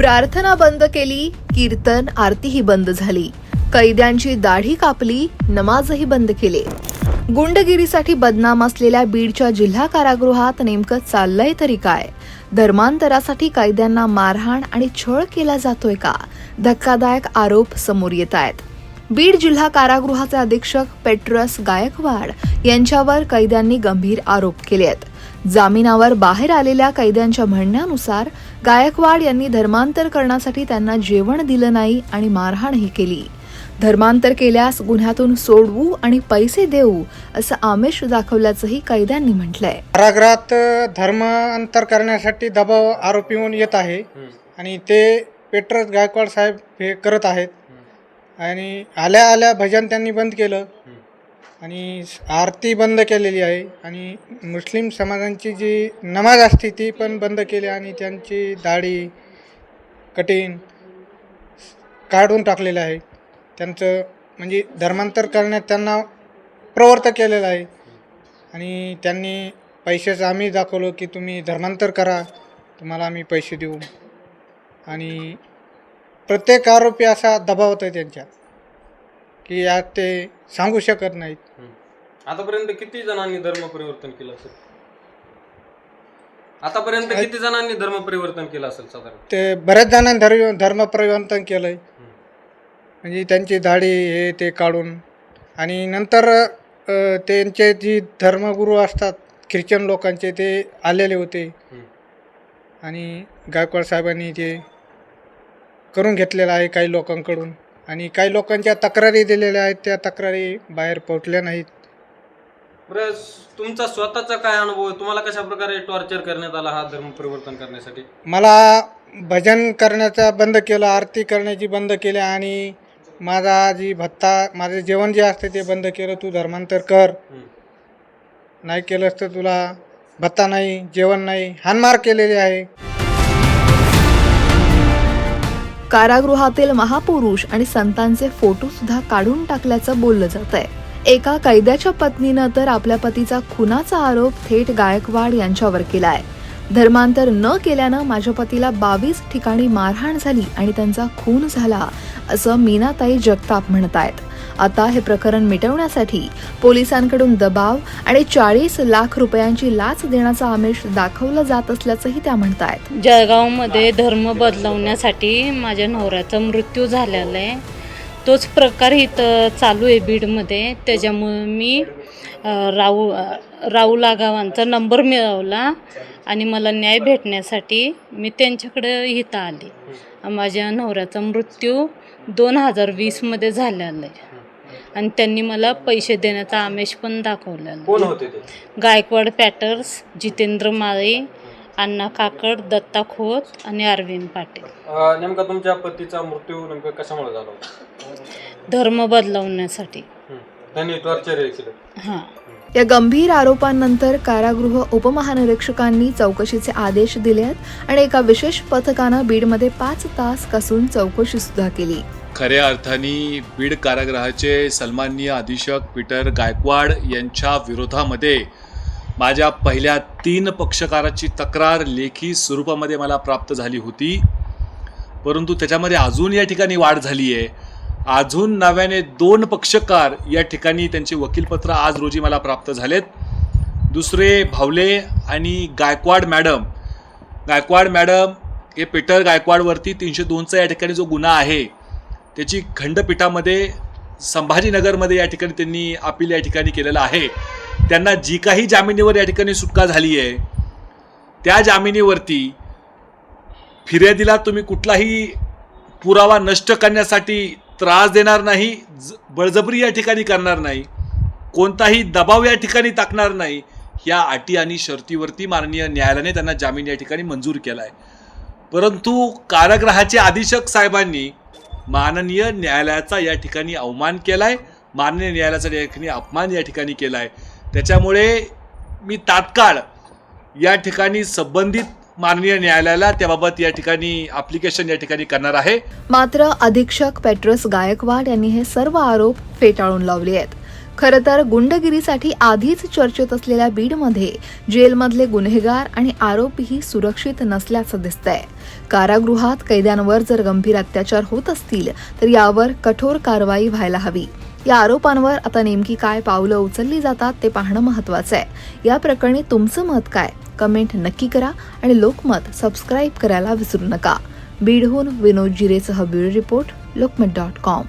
प्रार्थना बंद केली कीर्तन आरतीही बंद झाली. कैद्यांची दाढी कापली नमाजही बंद केले. गुंडगिरीसाठी बदनाम असलेल्या बीडच्या जिल्हा कारागृहात नेमकं चाललंय तरी काय? धर्मांतरासाठी कैद्यांना मारहाण आणि छळ केला जातोय का? धक्कादायक आरोप समोर येत आहेत. बीड जिल्हा कारागृहाचे अधीक्षक पेट्रस गायकवाड यांच्यावर कैद्यांनी गंभीर आरोप केले आहेत जामिनावर बाहेर आलेल्या कैद्यांच्या म्हणण्यानुसार गायकवाड यांनी धर्मांतर करण्यासाठी त्यांना जेवण दिलं नाही आणि मारहाणही केली. धर्मांतर केल्यास गुन्ह्यातून सोडवू आणि पैसे देऊ असं आमिष दाखवल्याचंही कैद्यांनी म्हटलंय. कारागृहात धर्म अंतर करण्यासाठी दबाव आरोपी होऊन येत आहे. आणि ते पेट्रोस गायकवाड साहेब हे करत आहेत. आणि आल्या आल्या भजन त्यांनी बंद केलं. आणि आरती बंद केलेली आहे आणि मुस्लिम समाजांची जी नमाज असते ती पण बंद केली आणि त्यांची दाढी कठीण काढून टाकलेलं आहे. त्यांचं म्हणजे धर्मांतर करण्यात त्यांना प्रवृत्त केलेलं आहे. आणि त्यांनी पैशाचं आम्ही दाखवलो की तुम्ही धर्मांतर करा तुम्हाला आम्ही पैसे देऊ. आणि प्रत्येक आरोपी असा दबावत आहे त्यांच्या की यात ते सांगू शकत नाहीत. आतापर्यंत किती जणांनी धर्म परिवर्तन केलं असेल? आतापर्यंत किती जणांनी धर्म परिवर्तन केलं असेल साधारण? ते बऱ्याच जणांनी धर्म धर्म परिवर्तन केलं आहे म्हणजे त्यांची दाढी हे ते काढून. आणि नंतर अ, त्यांचे जी धर्मगुरू असतात ख्रिश्चन लोकांचे ते आलेले होते. आणि गायकवाड साहेबांनी ते करून घेतलेलं आहे काही लोकांकडून. आणि काही लोकांच्या तक्रारी दिलेल्या आहेत त्या तक्रारी बाहेर पोहोचल्या नाहीत. बरं तुमचा स्वतःचा काय अनुभव आहे? तुम्हाला कशा प्रकारे टॉर्चर करण्यात आला हा धर्म परिवर्तन करण्यासाठी? मला भजन करण्याचा बंद केलं आरती करण्याची बंद केली आणि माझा जी भत्ता माझं जेवण जे असते ते बंद केलं. तू धर्मांतर कर. नाही केलंस तर तुला भत्ता नाही जेवण नाही हानमार केलेली आहे. कारागृहातील महापुरुष आणि संतांचे फोटो सुद्धा काढून टाकल्याचं बोललं जात आहे एका कैद्याच्या पत्नीनं तर आपल्या पतीचा खुनाचा आरोप थेट गायकवाड यांच्यावर केलाय. धर्मांतर न केल्यानं माझ्या पतीला बावीस ठिकाणी मारहाण झाली आणि त्यांचा खून झाला असं मीनाताई जगताप म्हणत आहेत आता हे प्रकरण मिटवण्यासाठी पोलिसांकडून दबाव आणि चाळीस लाख रुपयांची लाच देण्याचा आमिष दाखवला जात असल्याचंही त्या म्हणतायत. जळगावमध्ये धर्म बदलवण्यासाठी माझ्या नवऱ्याचा मृत्यू झालेला आहे. तोच प्रकार इथं चालू आहे बीडमध्ये. त्याच्यामुळे मी राऊ अ, राहुल आगावांचा नंबर मिळवला आणि मला न्याय भेटण्यासाठी मी त्यांच्याकडे इथं आली. माझ्या नवऱ्याचा मृत्यू दोन हजार वीसमध्ये झालेला आहे. आणि त्यांनी मला पैसे देण्याचा आमिष पण दाखवलेला. होते ते? गायकवाड पॅटर्स जितेंद्र माळे अण्णा काकड दत्ता खोत आणि अरविंद पाटील. अं, नेमका तुमच्या पतीचा मृत्यू नेमका कशामुळे झाला होता? धर्म बदलवण्यासाठी. हम्म. त्यांनी टॉर्चर केलं. हां. या गंभीर आरोपांनंतर कारागृह उपमहानिरीक्षकांनी चौकशीचे आदेश दिले आहेत आणि एका विशेष पथकानं बीडमध्ये पाच तास कसून चौकशी सुद्धा केली. खऱ्या अर्थाने बीड कारागृहाचे सन्माननीय अधीक्षक पीटर गायकवाड यांच्या विरोधामध्ये माझ्या पहिल्या तीन पक्षकाराची तक्रार लेखी स्वरूपामध्ये मला प्राप्त झाली होती. परंतु त्याच्यामध्ये अजून या ठिकाणी वाढ झाली आहे अजून नव्याने दोन पक्षकार या ठिकाणी त्यांचे वकीलपत्र आज रोजी मला प्राप्त झालेत. दुसरे भावले आणि गायकवाड मॅडम. गायकवाड मॅडम हे पीटर गायकवाडवरती तीनशे दोनचा या ठिकाणी जो गुन्हा आहे त्याची खंडपीठामध्ये संभाजीनगरमध्ये या ठिकाणी त्यांनी अपील या ठिकाणी केलेलं आहे. त्यांना जी काही जामिनीवर या ठिकाणी सुटका झाली आहे त्या जामिनीवरती फिर्यादीला तुम्ही कुठलाही पुरावा नष्ट करण्यासाठी त्रास देणार नाही ज बळजबरी या ठिकाणी करणार नाही कोणताही दबाव या ठिकाणी टाकणार नाही या अटी आणि शर्तीवरती माननीय न्यायालयाने त्यांना जामीन या ठिकाणी मंजूर केला आहे परंतु कारागृहाचे अधीक्षक साहेबांनी माननीय न्यायालयाचा या ठिकाणी अवमान केला आहे माननीय न्यायालयाचा या ठिकाणी अपमान या ठिकाणी केला आहे त्याच्यामुळे मी तात्काळ या ठिकाणी संबंधित माननीय न्यायालयाला त्याबाबत या ठिकाणी अप्लिकेशन या ठिकाणी करणार आहे. मात्र अधीक्षक पेट्रस गायकवाड यांनी हे सर्व आरोप फेटाळून लावले आहेत. खरं तर गुंडगिरीसाठी आधीच चर्चेत असलेल्या बीडमध्ये जेलमधले गुन्हेगार आणि आरोपीही सुरक्षित नसल्याचं दिसतंय. कारागृहात कैद्यांवर जर गंभीर अत्याचार होत असतील तर यावर कठोर कारवाई व्हायला हवी. या आरोपांवर आता नेमकी काय पावलं उचलली जातात ते पाहणं महत्वाचं आहे. या प्रकरणी तुमचं मत काय? कमेंट नक्की करा आणि लोकमत सबस्क्राईब करायला विसरू नका. बीडहून Vinod जिरेसह bureau report Lokmat dot com.